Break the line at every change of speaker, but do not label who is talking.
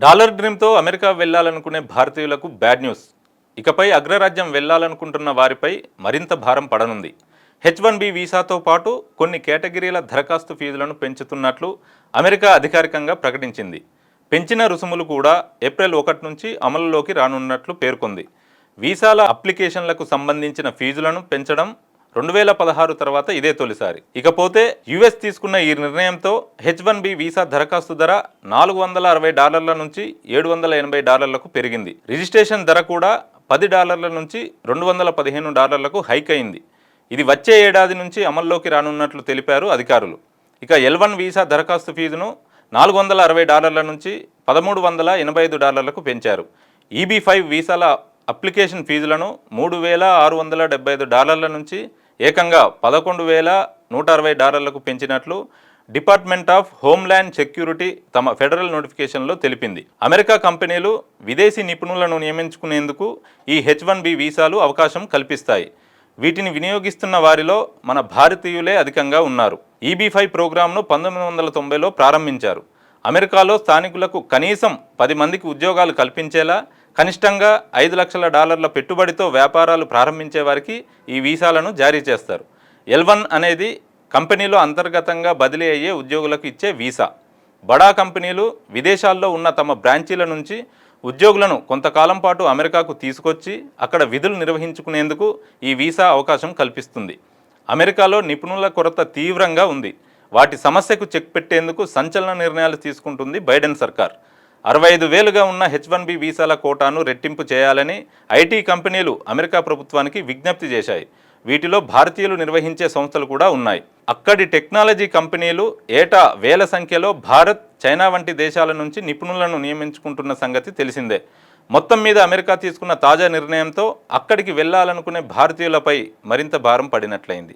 Dollar డ్రీమ్తో America వెళ్ళాలనుకునే భారతీయులకు bad news. ఇకపై అగ్రరాజ్యం వెళ్ళాలనుకుంటున్న వారిపై మరింత భారం పడనుంది. హెచ్ వన్ బి వీసాతో పాటు కొన్ని కేటగిరీల దరఖాస్తు ఫీజులను పెంచుతున్నట్లు అమెరికా అధికారికంగా ప్రకటించింది. పెంచిన రుసుములు కూడా ఏప్రిల్ ఒకటి నుంచి అమలులోకి రానున్నట్లు పేర్కొంది. వీసాల అప్లికేషన్లకు సంబంధించిన ఫీజులను పెంచడం రెండు వేల పదహారు తర్వాత ఇదే తొలిసారి. ఇకపోతే యుఎస్ తీసుకున్న ఈ నిర్ణయంతో హెచ్ వన్ బి వీసా దరఖాస్తు ధర నాలుగు వందల అరవై డాలర్ల నుంచి ఏడు వందల ఎనభై డాలర్లకు పెరిగింది. రిజిస్ట్రేషన్ ధర కూడా పది డాలర్ల నుంచి రెండు వందల పదిహేను డాలర్లకు హైక్ అయింది. ఇది వచ్చే ఏడాది నుంచి అమల్లోకి రానున్నట్లు తెలిపారు అధికారులు. ఇక ఎల్ వన్ వీసా దరఖాస్తు ఫీజును నాలుగు వందల అరవై డాలర్ల నుంచి పదమూడు వందల ఎనభై ఐదు డాలర్లకు పెంచారు. ఈబీ ఫైవ్ వీసాల అప్లికేషన్ ఫీజులను మూడు వేల ఆరు వందల డెబ్బై ఐదు డాలర్ల నుంచి ఏకంగా పదకొండు వేల నూట అరవై డాలర్లకు పెంచినట్లు డిపార్ట్మెంట్ ఆఫ్ హోమ్ల్యాండ్ సెక్యూరిటీ తమ ఫెడరల్ నోటిఫికేషన్లో తెలిపింది. అమెరికా కంపెనీలు విదేశీ నిపుణులను నియమించుకునేందుకు ఈ హెచ్ వన్ బి వీసాలు అవకాశం కల్పిస్తాయి. వీటిని వినియోగిస్తున్న వారిలో మన భారతీయులే అధికంగా ఉన్నారు. ఈబీ ఫైవ్ ప్రోగ్రాంను పంతొమ్మిది వందల తొంభైలో ప్రారంభించారు. అమెరికాలో స్థానికులకు కనీసం పది మందికి ఉద్యోగాలు కల్పించేలా కనిష్టంగా ఐదు లక్షల డాలర్ల పెట్టుబడితో వ్యాపారాలు ప్రారంభించే వారికి ఈ వీసాలను జారీ చేస్తారు. ఎల్ వన్ అనేది కంపెనీలో అంతర్గతంగా బదిలీ అయ్యే ఉద్యోగులకు ఇచ్చే వీసా. బడా కంపెనీలు విదేశాల్లో ఉన్న తమ బ్రాంచీల నుంచి ఉద్యోగులను కొంతకాలం పాటు అమెరికాకు తీసుకొచ్చి అక్కడ విధులు నిర్వహించుకునేందుకు ఈ వీసా అవకాశం కల్పిస్తుంది. అమెరికాలో నిపుణుల కొరత తీవ్రంగా ఉంది. వాటి సమస్యకు చెక్ పెట్టేందుకు సంచలన నిర్ణయాలు తీసుకుంటుంది బైడెన్ సర్కార్. అరవై ఐదు వేలుగా ఉన్న హెచ్ వన్ బి వీసాల కోటాను రెట్టింపు చేయాలని ఐటీ కంపెనీలు అమెరికా ప్రభుత్వానికి విజ్ఞప్తి చేశాయి. వీటిలో భారతీయులు నిర్వహించే సంస్థలు కూడా ఉన్నాయి. అక్కడి టెక్నాలజీ కంపెనీలు ఏటా వేల సంఖ్యలో భారత్ చైనా వంటి దేశాల నుంచి నిపుణులను నియమించుకుంటున్న సంగతి తెలిసిందే. మొత్తం మీద అమెరికా తీసుకున్న తాజా నిర్ణయంతో అక్కడికి వెళ్ళాలనుకునే భారతీయులపై మరింత భారం పడినట్లయింది.